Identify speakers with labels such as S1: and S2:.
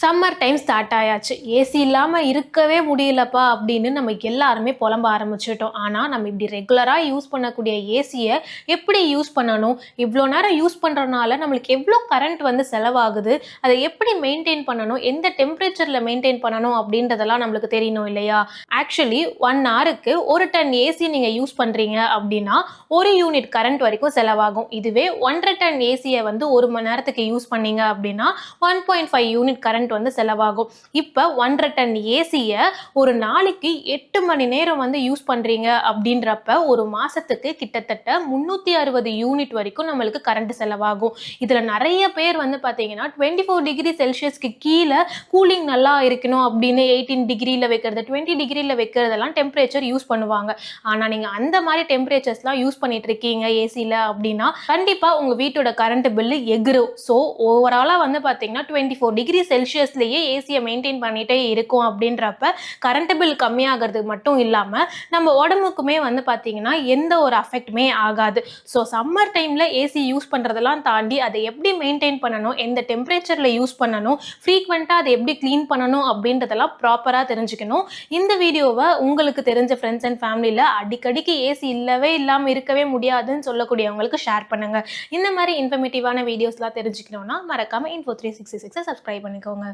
S1: Summer time start ஆயாச்சு. AC இல்லாமல் இருக்கவே முடியலப்பா அப்படின்னு நம்ம எல்லாருமே புலம்ப ஆரம்பிச்சிட்டோம். ஆனால் நம்ம இப்படி ரெகுலராக யூஸ் பண்ணக்கூடிய ஏசியை எப்படி யூஸ் பண்ணணும்? இவ்வளோ நேரம் யூஸ் பண்ணுறதுனால நம்மளுக்கு எவ்வளோ கரண்ட் வந்து செலவாகுது? அதை எப்படி மெயின்டைன் பண்ணணும்? எந்த டெம்பரேச்சரில் மெயின்டைன் பண்ணணும்? அப்படின்றதெல்லாம் நம்மளுக்கு தெரியணும் இல்லையா? ஆக்சுவலி ஒன் ஹவருக்கு ஒரு டன் ஏசி நீங்கள் யூஸ் பண்ணுறீங்க அப்படின்னா ஒரு யூனிட் கரண்ட் வரைக்கும் செலவாகும். இதுவே ஒன்றரை டன் ஏசியை வந்து ஒரு மணி நேரத்துக்கு யூஸ் பண்ணீங்க அப்படின்னா one point five unit current வந்து செலவாகும். இப்போ ஒன்றரை டன் ஏசியை ஒரு நாளைக்கு எட்டு மணி நேரம் வந்து யூஸ் பண்ணுறீங்க அப்படின்றப்ப ஒரு மாதத்துக்கு கிட்டத்தட்ட முந்நூற்றி அறுபது யூனிட் வரைக்கும் நம்மளுக்கு கரண்ட் செலவாகும். இதில் நிறைய பேர் வந்து பார்த்தீங்கன்னா டுவெண்ட்டி ஃபோர் டிகிரி செல்சியஸ்க்கு கீழே கூலிங் நல்லா இருக்கணும் அப்படின்னு எயிட்டீன் டிகிரியில் வைக்கிறது டுவெண்ட்டி டிகிரியில் வைக்கிறதெல்லாம் டெம்பரேச்சர் யூஸ் பண்ணுவாங்க. ஆனால் நீங்கள் அந்த மாதிரி டெம்பரேச்சர்ஸ்லாம் யூஸ் பண்ணிட்டு இருக்கீங்க ஏசியில் அப்படின்னா கண்டிப்பாக உங்கள் வீட்டோட கரண்ட் பில்லு எகிரும். ஸோ ஓவராலாக வந்து பார்த்தீங்கன்னா டுவெண்ட்டி ஃபோர் டிகிரி செல்சியஸ்லேயே ஏசியை மெயின்டைன் பண்ணிகிட்டே இருக்கும் அப்படின்றப்ப கரண்ட் பில் கம்மியாகிறது மட்டும் இல்லாமல் நம்ம உடம்புக்குமே வந்து பார்த்திங்கன்னா எந்த ஒரு அஃபெக்ட்டுமே ஆகாது. ஸோ சம்மர் டைமில் ஏசி யூஸ் பண்ணுறதெல்லாம் தாண்டி அதை எப்படி மெயின்டைன் பண்ணணும் எந்த டெம்பரேச்சரில் யூஸ் பண்ணணும் ஃப்ரீக்வெண்ட்டாக அதை எப்படி க்ளீன் பண்ணணும் அப்படின்றதெல்லாம் ப்ராப்பராக தெரிஞ்சுக்கணும். இந்த வீடியோவை உங்களுக்கு தெரிஞ்ச ஃப்ரெண்ட்ஸ் அண்ட் ஃபேமிலியில் அடிக்கடிக்கு ஏசி இல்லவே இல்லாமல் இருக்கவே முடியாதுன்னு சொல்லக்கூடியவங்களுக்கு ஷேர் பண்ணுங்கள் இந்த மாதிரி இன்ஃபர்மேட்டிவான வீடியோஸ்லாம் தெரிஞ்சுக்கணும்னா மறக்காமல் இன்ஃபோ த்ரீ சிக்ஸ்டி சிக்ஸை சப்ஸ்கிரைப் பண்ணிக்கோங்க.